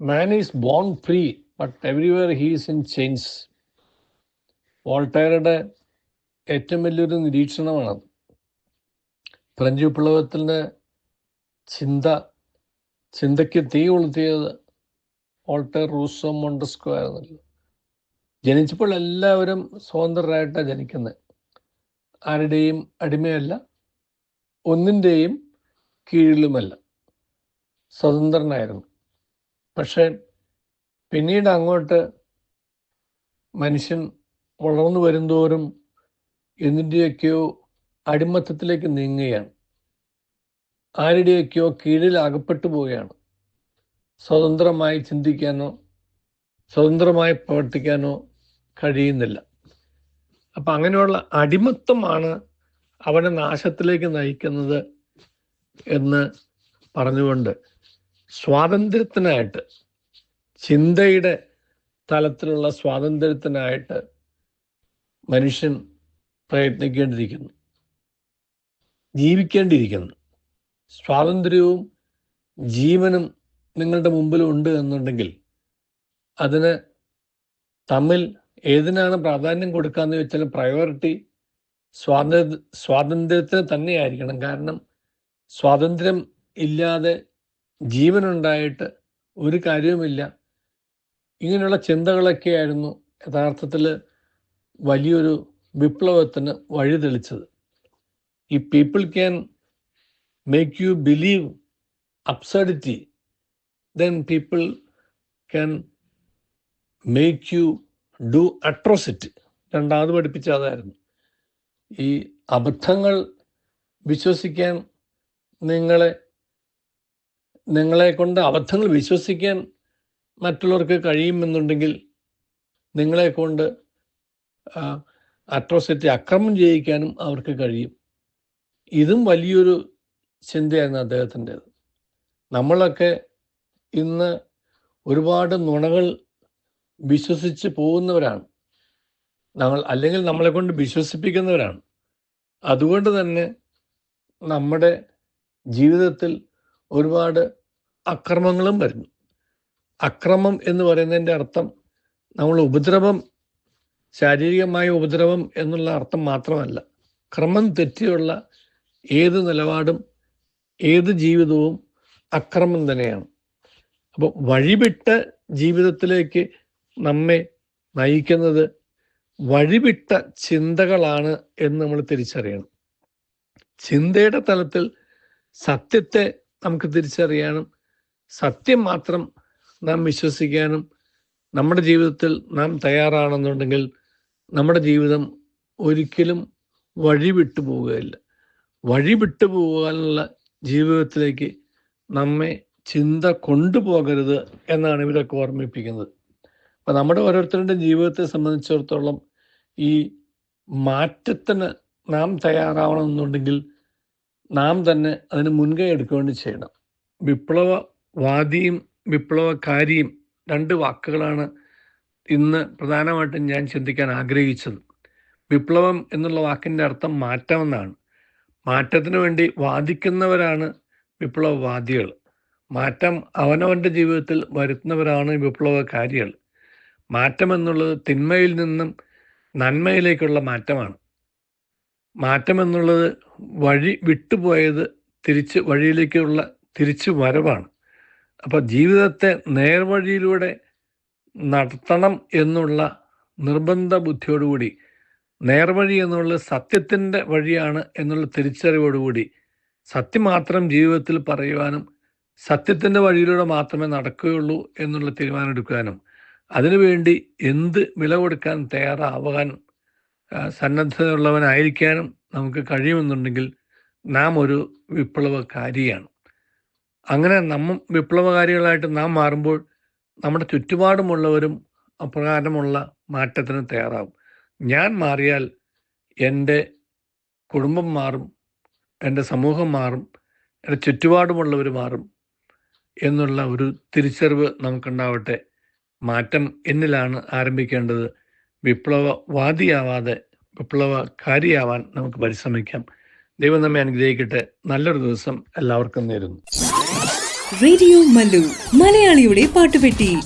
Man is born free, but everywhere he is in chains. വോൾട്ടയറുടെ ഏറ്റവും വലിയൊരു നിരീക്ഷണമാണത് French വിപ്ലവത്തിന്റെ ചിന്ത ചിന്തയ്ക്ക് തീ കൊളുത്തിയത് വോൾട്ടയർ റൂസോ മൊണ്ടസ്കോ ആയിരുന്നല്ലോ. ജനിച്ചപ്പോൾ എല്ലാവരും സ്വതന്ത്രരായിട്ടാണ് ജനിക്കുന്നത്. ആരുടെയും അടിമയല്ല ഒന്നിന്റെയും കീഴിലുമല്ല. സ്വതന്ത്രനായിരുന്നു. പക്ഷേ പിന്നീട് അങ്ങോട്ട് മനുഷ്യൻ വളർന്നു വരുന്തോറും എന്തിന്റെയൊക്കെയോ അടിമത്തത്തിലേക്ക് നീങ്ങുകയാണ്. ആരുടെയൊക്കെയോ കീഴിൽ അകപ്പെട്ടു പോവുകയാണ്. സ്വതന്ത്രമായി ചിന്തിക്കാനോ സ്വതന്ത്രമായി പ്രവർത്തിക്കാനോ കഴിയുന്നില്ല. അപ്പം അങ്ങനെയുള്ള അടിമത്തമാണ് അവനെ നാശത്തിലേക്ക് നയിക്കുന്നത് എന്ന് പറഞ്ഞുകൊണ്ട് സ്വാതന്ത്ര്യത്തിനായിട്ട് ചിന്തയുടെ തലത്തിലുള്ള സ്വാതന്ത്ര്യത്തിനായിട്ട് മനുഷ്യൻ പ്രയത്നിക്കേണ്ടിയിരിക്കുന്നു. ജീവിക്കേണ്ടിയിരിക്കുന്നു. സ്വാതന്ത്ര്യവും ജീവനും നിങ്ങളുടെ മുമ്പിലുണ്ട് എന്നുണ്ടെങ്കിൽ അതിന് തമ്മിൽ ഏതിനാണ് പ്രാധാന്യം കൊടുക്കാന്ന് വെച്ചാൽ പ്രയോറിറ്റി സ്വാതന്ത്ര്യ സ്വാതന്ത്ര്യത്തിന് തന്നെയായിരിക്കണം. കാരണം സ്വാതന്ത്ര്യം ഇല്ലാതെ ജീവനുണ്ടായിട്ട് ഒരു കാര്യവുമില്ല. ഇങ്ങനെയുള്ള ചിന്തകളൊക്കെയായിരുന്നു യഥാർത്ഥത്തിൽ വലിയൊരു വിപ്ലവത്തിന് വഴിതെളിച്ചത് ഈ people can make you believe absurdity then people can make you do atrocity രണ്ടാമത് പഠിപ്പിച്ച അതായിരുന്നു. ഈ അബദ്ധങ്ങൾ വിശ്വസിക്കാൻ നിങ്ങളെ നിങ്ങളെ കൊണ്ട് അബദ്ധങ്ങൾ വിശ്വസിക്കാൻ മറ്റുള്ളവർക്ക് കഴിയുമെന്നുണ്ടെങ്കിൽ നിങ്ങളെ കൊണ്ട് അട്രോസിറ്റി അക്രമം ചെയ്യിക്കാനും അവർക്ക് കഴിയും. ഇതും വലിയൊരു ചിന്തയായിരുന്നു അദ്ദേഹത്തിന്റെത്. നമ്മളൊക്കെ ഇന്ന് ഒരുപാട് നുണകൾ വിശ്വസിച്ച് പോകുന്നവരാണ്. നമ്മൾ അല്ലെങ്കിൽ നമ്മളെ കൊണ്ട് വിശ്വസിപ്പിക്കുന്നവരാണ്. അതുകൊണ്ട് തന്നെ നമ്മുടെ ജീവിതത്തിൽ ഒരുപാട് അക്രമങ്ങളും വരുന്നു. അക്രമം എന്ന് പറയുന്നതിന്റെ അർത്ഥം നമ്മൾ ഉപദ്രവം ശാരീരികമായ ഉപദ്രവം എന്നുള്ള അർത്ഥം മാത്രമല്ല. ക്രമം തെറ്റിയുള്ള ഏത് നിലപാടും ഏത് ജീവിതവും അക്രമം തന്നെയാണ്. അപ്പോൾ വഴിവിട്ട ജീവിതത്തിലേക്ക് നമ്മെ നയിക്കുന്നത് വഴിവിട്ട ചിന്തകളാണ് എന്ന് നമ്മൾ തിരിച്ചറിയണം. ചിന്തയുടെ തലത്തിൽ സത്യത്തെ നമുക്ക് തിരിച്ചറിയാനും സത്യം മാത്രം നാം വിശ്വസിക്കാനും നമ്മുടെ ജീവിതത്തിൽ നാം തയ്യാറാണെന്നുണ്ടെങ്കിൽ നമ്മുടെ ജീവിതം ഒരിക്കലും വഴി വിട്ടു പോവുകയില്ല. വഴി വിട്ടു പോകാനുള്ള ജീവിതത്തിലേക്ക് നമ്മെ ചിന്ത കൊണ്ടുപോകരുത് എന്നാണ് ഇവരൊക്കെ ഓർമ്മിപ്പിക്കുന്നത്. അപ്പം നമ്മുടെ ഓരോരുത്തരുടെ ജീവിതത്തെ സംബന്ധിച്ചിടത്തോളം ഈ മാറ്റത്തിന് നാം തയ്യാറാവണമെന്നുണ്ടെങ്കിൽ നാം തന്നെ അതിന് മുൻകൈ എടുക്കുകയാണ് ചെയ്യണം. വിപ്ലവവാദിയും വിപ്ലവകാരിയും രണ്ട് വാക്കുകളാണ് ഇന്ന് പ്രധാനമായിട്ടും ഞാൻ ചിന്തിക്കാൻ ആഗ്രഹിച്ചത്. വിപ്ലവം എന്നുള്ള വാക്കിന്റെ അർത്ഥം മാറ്റമെന്നാണ്. മാറ്റത്തിന് വേണ്ടി വാദിക്കുന്നവരാണ് വിപ്ലവവാദികൾ. മാറ്റം അവനവന്റെ ജീവിതത്തിൽ വരുത്തുന്നവരാണ് വിപ്ലവകാരികൾ. മാറ്റം എന്നുള്ളത് തിന്മയിൽ നിന്നും നന്മയിലേക്കുള്ള മാറ്റമാണ്. മാറ്റം എന്നുള്ളത് വഴി വിട്ടുപോയത് തിരിച്ച് വഴിയിലേക്കുള്ള തിരിച്ചു വരവാണ് അപ്പോൾ ജീവിതത്തെ നേർവഴിയിലൂടെ നടത്തണം എന്നുള്ള നിർബന്ധ ബുദ്ധിയോടുകൂടി നേർവഴി എന്നുള്ളത് സത്യത്തിന്റെ വഴിയാണ് എന്നുള്ള തിരിച്ചറിവോടുകൂടി സത്യം മാത്രം ജീവിതത്തിൽ പറയുവാനും സത്യത്തിന്റെ വഴിയിലൂടെ മാത്രമേ നടക്കുകയുള്ളൂ എന്നുള്ള തീരുമാനം എടുക്കാനും അതിനുവേണ്ടി എന്ത് വില കൊടുക്കാൻ തയ്യാറാവാൻ സന്നദ്ധതയുള്ളവനായിരിക്കാനും നമുക്ക് കഴിയുമെന്നുണ്ടെങ്കിൽ നാം ഒരു വിപ്ലവകാരിയാണ്. അങ്ങനെ നമ്മ വിപ്ലവകാരികളായിട്ട് നാം മാറുമ്പോൾ നമ്മുടെ ചുറ്റുപാടുമുള്ളവരും അപ്രകാരമുള്ള മാറ്റത്തിന് തയ്യാറാവും. ഞാൻ മാറിയാൽ എന്റെ കുടുംബം മാറും എന്റെ സമൂഹം മാറും എന്റെ ചുറ്റുപാടുമുള്ളവർ മാറും എന്നുള്ള ഒരു തിരിച്ചറിവ് നമുക്കുണ്ടാവട്ടെ. മാറ്റം എന്നിലാണ് ആരംഭിക്കേണ്ടത്. വിപ്ലവവാദിയാവാതെ വിപ്ലവകാരിയാവാൻ നമുക്ക് പരിശ്രമിക്കാം. ദൈവം നമ്മെ അനുഗ്രഹിക്കട്ടെ. നല്ലൊരു ദിവസം എല്ലാവർക്കും നേരുന്നു. റേഡിയോ മല്ലു. മലയാളിയുടെ പാട്ടുപെട്ടി.